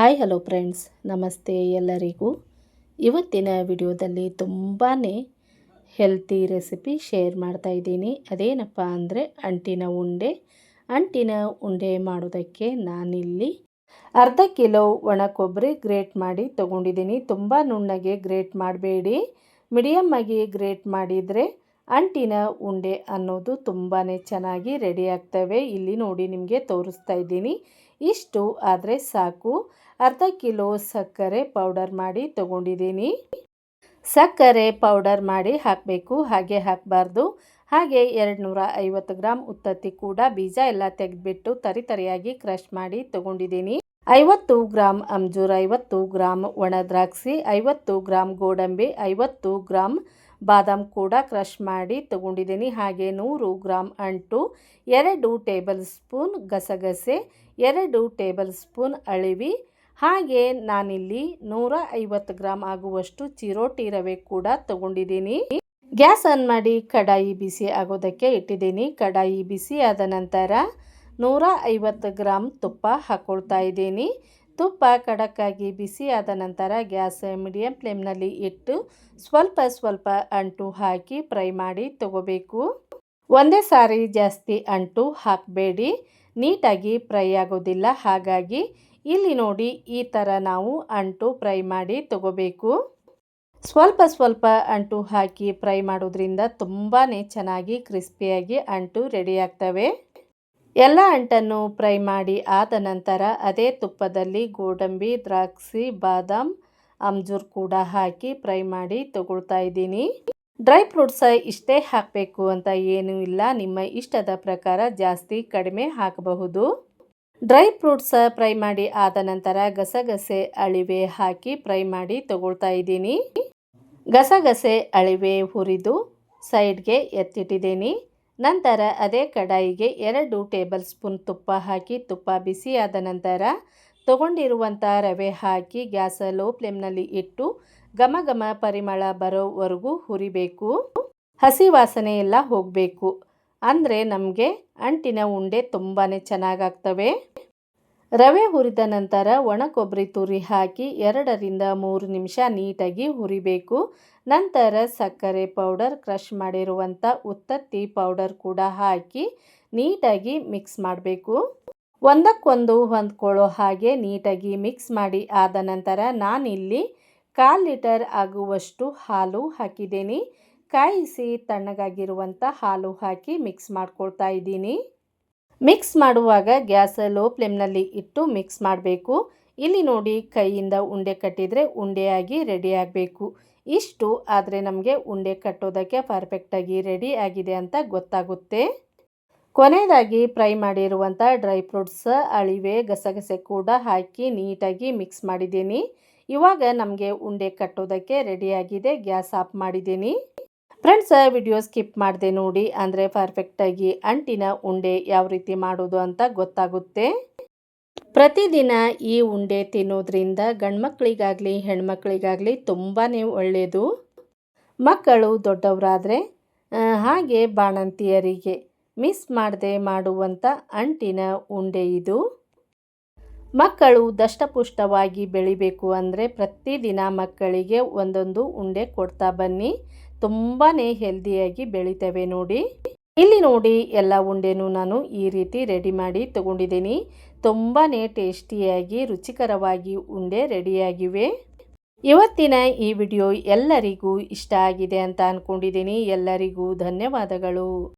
Hi, hello friends. ನಮಸ್ತೆ ಎಲ್ಲರಿಗೂ. ಇವತ್ತಿನ ವಿಡಿಯೋದಲ್ಲಿ ತುಂಬಾ ಹೆಲ್ತಿ ರೆಸಿಪಿ ಶೇರ್ ಮಾಡ್ತಾ ಇದ್ದೀನಿ. ಅದೇನಪ್ಪ ಅಂದರೆ ಅಂಟಿನ ಉಂಡೆ. ಅಂಟಿನ ಉಂಡೆ ಮಾಡೋದಕ್ಕೆ ನಾನಿಲ್ಲಿ ಅರ್ಧ ಕಿಲೋ ಒಣ ಕೊಬ್ಬರಿ ಗ್ರೇಟ್ ಮಾಡಿ ತೊಗೊಂಡಿದ್ದೀನಿ. ತುಂಬ ನುಣ್ಣಗೆ ಗ್ರೇಟ್ ಮಾಡಬೇಡಿ. ಮೀಡಿಯಮ್ ಆಗಿ ಗ್ರೇಟ್ ಮಾಡಿದರೆ ಅಂಟಿನ ಉಂಡೆ ಅನ್ನೋದು ತುಂಬಾ ಚೆನ್ನಾಗಿ ರೆಡಿ ಆಗ್ತವೆ. ಇಲ್ಲಿ ನೋಡಿ ನಿಮಗೆ ತೋರಿಸ್ತಾ ಇದ್ದೀನಿ. ಇಷ್ಟು ಆದರೆ ಸಾಕು. ಅರ್ಧ ಕಿಲೋ ಸಕ್ಕರೆ ಪೌಡರ್ ಮಾಡಿ ತಗೊಂಡಿದ್ದೀನಿ. ಸಕ್ಕರೆ ಪೌಡರ್ ಮಾಡಿ ಹಾಕಬೇಕು, ಹಾಗೆ ಹಾಕಬಾರ್ದು. ಹಾಗೆ ಎರಡು ನೂರ ಐವತ್ತು ಗ್ರಾಮ್ ಉತ್ತತ್ತಿ ಕೂಡ ಬೀಜ ಎಲ್ಲ ತೆಗೆದ್ಬಿಟ್ಟು ತರಿ ತರಿಯಾಗಿ ಕ್ರಷ್ ಮಾಡಿ ತಗೊಂಡಿದ್ದೀನಿ. ಐವತ್ತು ಗ್ರಾಮ್ ಅಂಜೂರ, ಐವತ್ತು ಗ್ರಾಮ್ ಒಣ ದ್ರಾಕ್ಷಿ, ಐವತ್ತು ಗ್ರಾಮ್ ಗೋಡಂಬಿ, ಐವತ್ತು ಗ್ರಾಮ್ ಬಾದಾಮ್ ಕೂಡ ಕ್ರಷ್ ಮಾಡಿ ತಗೊಂಡಿದ್ದೀನಿ. ಹಾಗೆ ನೂರು ಗ್ರಾಮ್ ಅಂಟು, ಎರಡು ಟೇಬಲ್ ಸ್ಪೂನ್ ಗಸಗಸೆ, ಎರಡು ಟೇಬಲ್ ಸ್ಪೂನ್ ಅಳಿವಿ ಹಾಗೆ ನಾನಿಲ್ಲಿ ನೂರ ಐವತ್ತು ಗ್ರಾಮ್ ಆಗುವಷ್ಟು ಚಿರೋಟಿ ರವೆ ಕೂಡ ತಗೊಂಡಿದ್ದೀನಿ. ಗ್ಯಾಸ್ ಆನ್ ಮಾಡಿ ಕಡಾಯಿ ಬಿಸಿ ಆಗೋದಕ್ಕೆ ಇಟ್ಟಿದ್ದೀನಿ. ಕಡಾಯಿ ಬಿಸಿ ಆದ ನಂತರ ನೂರ ಐವತ್ತು ಗ್ರಾಮ್ ತುಪ್ಪ ಹಾಕ್ಕೊಳ್ತಾ ಇದ್ದೀನಿ. ತುಪ್ಪ ಕಡಕ್ಕಾಗಿ ಬಿಸಿ ಆದ ನಂತರ ಗ್ಯಾಸ್ ಮೀಡಿಯಂ ಫ್ಲೇಮ್ನಲ್ಲಿ ಇಟ್ಟು ಸ್ವಲ್ಪ ಸ್ವಲ್ಪ ಅಂಟು ಹಾಕಿ ಫ್ರೈ ಮಾಡಿ ತಗೋಬೇಕು. ಒಂದೇ ಸಾರಿ ಜಾಸ್ತಿ ಅಂಟು ಹಾಕಬೇಡಿ. ನೀಟಾಗಿ ಫ್ರೈ ಆಗೋದಿಲ್ಲ. ಹಾಗಾಗಿ ಇಲ್ಲಿ ನೋಡಿ, ಈ ಥರ ನಾವು ಅಂಟು ಫ್ರೈ ಮಾಡಿ ತಗೋಬೇಕು. ಸ್ವಲ್ಪ ಸ್ವಲ್ಪ ಅಂಟು ಹಾಕಿ ಫ್ರೈ ಮಾಡೋದ್ರಿಂದ ತುಂಬಾ ಚೆನ್ನಾಗಿ ಕ್ರಿಸ್ಪಿಯಾಗಿ ಅಂಟು ರೆಡಿ ಆಗ್ತವೆ. ಎಲ್ಲ ಅಂಟನ್ನು ಫ್ರೈ ಮಾಡಿ ಆದ ನಂತರ ಅದೇ ತುಪ್ಪದಲ್ಲಿ ಗೋಡಂಬಿ, ದ್ರಾಕ್ಷಿ, ಬಾದಾಮ್, ಅಂಜೂರ್ ಕೂಡ ಹಾಕಿ ಫ್ರೈ ಮಾಡಿ ತಗೊಳ್ತಾ ಇದ್ದೀನಿ. ಡ್ರೈ ಫ್ರೂಟ್ಸ್ ಇಷ್ಟೇ ಹಾಕಬೇಕು ಅಂತ ಏನೂ ಇಲ್ಲ. ನಿಮ್ಮ ಇಷ್ಟದ ಪ್ರಕಾರ ಜಾಸ್ತಿ ಕಡಿಮೆ ಹಾಕಬಹುದು. ಡ್ರೈ ಫ್ರೂಟ್ಸ್ ಫ್ರೈ ಮಾಡಿ ಆದ ನಂತರ ಗಸಗಸೆ ಅಳಿವೆ ಹಾಕಿ ಫ್ರೈ ಮಾಡಿ ತಗೊಳ್ತಾ ಇದ್ದೀನಿ. ಗಸಗಸೆ ಅಳಿವೆ ಹುರಿದು ಸೈಡ್ಗೆ ಎತ್ತಿಟ್ಟಿದ್ದೀನಿ. ನಂತರ ಅದೇ ಕಡಾಯಿಗೆ ಎರಡು ಟೇಬಲ್ ಸ್ಪೂನ್ ತುಪ್ಪ ಹಾಕಿ ತುಪ್ಪ ಬಿಸಿ ಆದ ನಂತರ ತಗೊಂಡಿರುವಂಥ ರವೆ ಹಾಕಿ ಗ್ಯಾಸ್ ಲೋ ಫ್ಲೇಮ್ನಲ್ಲಿ ಇಟ್ಟು ಘಮ ಘಮ ಪರಿಮಳ ಬರೋವರೆಗೂ ಹುರಿಬೇಕು. ಹಸಿ ವಾಸನೆ ಎಲ್ಲ ಹೋಗಬೇಕು. ಅಂದರೆ ನಮಗೆ ಅಂಟಿನ ಉಂಡೆ ತುಂಬಾ ಚೆನ್ನಾಗಾಗ್ತವೆ. ರವೆ ಹುರಿದ ನಂತರ ಒಣ ಕೊಬ್ಬರಿ ತುರಿ ಹಾಕಿ ಎರಡರಿಂದ ಮೂರು ನಿಮಿಷ ನೀಟಾಗಿ ಹುರಿಬೇಕು. ನಂತರ ಸಕ್ಕರೆ ಪೌಡರ್, ಕ್ರಷ್ ಮಾಡಿರುವಂಥ ಉತ್ತತ್ತಿ ಪೌಡರ್ ಕೂಡ ಹಾಕಿ ನೀಟಾಗಿ ಮಿಕ್ಸ್ ಮಾಡಬೇಕು. ಒಂದಕ್ಕೊಂದು ಹೊಂದ್ಕೊಳ್ಳೋ ಹಾಗೆ ನೀಟಾಗಿ ಮಿಕ್ಸ್ ಮಾಡಿ ಆದ ನಂತರ ನಾನಿಲ್ಲಿ ಕಾಲು ಲೀಟರ್ ಆಗುವಷ್ಟು ಹಾಲು ಹಾಕಿದ್ದೀನಿ. ಕಾಯಿಸಿ ತಣ್ಣಗಾಗಿರುವಂಥ ಹಾಲು ಹಾಕಿ ಮಿಕ್ಸ್ ಮಾಡ್ಕೊಳ್ತಾ ಇದ್ದೀನಿ. ಮಿಕ್ಸ್ ಮಾಡುವಾಗ ಗ್ಯಾಸ್ ಲೋ ಫ್ಲೇಮ್ನಲ್ಲಿ ಇಟ್ಟು ಮಿಕ್ಸ್ ಮಾಡಬೇಕು. ಇಲ್ಲಿ ನೋಡಿ ಕೈಯಿಂದ ಉಂಡೆ ಕಟ್ಟಿದರೆ ಉಂಡೆಯಾಗಿ ರೆಡಿ ಆಗಬೇಕು. ಇಷ್ಟು ಆದರೆ ನಮಗೆ ಉಂಡೆ ಕಟ್ಟೋದಕ್ಕೆ ಪರ್ಫೆಕ್ಟಾಗಿ ರೆಡಿ ಆಗಿದೆ ಅಂತ ಗೊತ್ತಾಗುತ್ತೆ. ಕೊನೆಯದಾಗಿ ಫ್ರೈ ಮಾಡಿರುವಂಥ ಡ್ರೈ ಫ್ರೂಟ್ಸ್ ಅಳಿವೆ, ಗಸಗಸೆ ಕೂಡ ಹಾಕಿ ನೀಟಾಗಿ ಮಿಕ್ಸ್ ಮಾಡಿದ್ದೀನಿ. ಇವಾಗ ನಮಗೆ ಉಂಡೆ ಕಟ್ಟೋದಕ್ಕೆ ರೆಡಿಯಾಗಿದೆ ಗ್ಯಾಸ್ ಆಫ್ ಮಾಡಿದ್ದೀನಿ. ಫ್ರೆಂಡ್ಸ್ ವಿಡಿಯೋ ಸ್ಕಿಪ್ ಮಾಡಿದೆ ನೋಡಿ. ಅಂದರೆ ಪರ್ಫೆಕ್ಟಾಗಿ ಅಂಟಿನ ಉಂಡೆ ಯಾವ ರೀತಿ ಮಾಡೋದು ಅಂತ ಗೊತ್ತಾಗುತ್ತೆ. ಪ್ರತಿದಿನ ಈ ಉಂಡೆ ತಿನ್ನೋದ್ರಿಂದ ಗಂಡ್ಮಕ್ಳಿಗಾಗಲಿ, ಹೆಣ್ಮಕ್ಳಿಗಾಗಲಿ ತುಂಬಾ ಒಳ್ಳೆಯದು ಮಕ್ಕಳು ದೊಡ್ಡವರಾದರೆ ಹಾಗೆ ಬಾಣಂತಿಯರಿಗೆ ಮಿಸ್ ಮಾಡದೆ ಮಾಡುವಂಥ ಅಂಟಿನ ಉಂಡೆ ಇದು. ಮಕ್ಕಳು ದಷ್ಟಪುಷ್ಟವಾಗಿ ಬೆಳಿಬೇಕು ಅಂದರೆ ಪ್ರತಿದಿನ ಮಕ್ಕಳಿಗೆ ಒಂದೊಂದು ಉಂಡೆ ಕೊಡ್ತಾ ಬನ್ನಿ. ತುಂಬಾ ಹೆಲ್ದಿಯಾಗಿ ಬೆಳಿತವೆ ನೋಡಿ. ಇಲ್ಲಿ ನೋಡಿ ಎಲ್ಲ ಉಂಡೆನೂ ನಾನು ಈ ರೀತಿ ರೆಡಿ ಮಾಡಿ ತಗೊಂಡಿದ್ದೀನಿ. ತುಂಬಾ ಟೇಸ್ಟಿಯಾಗಿ, ರುಚಿಕರವಾಗಿ ಉಂಡೆ ರೆಡಿಯಾಗಿವೆ. ಇವತ್ತಿನ ಈ ವಿಡಿಯೋ ಎಲ್ಲರಿಗೂ ಇಷ್ಟ ಆಗಿದೆ ಅಂತ ಅಂದ್ಕೊಂಡಿದ್ದೀನಿ ಎಲ್ಲರಿಗೂ ಧನ್ಯವಾದಗಳು.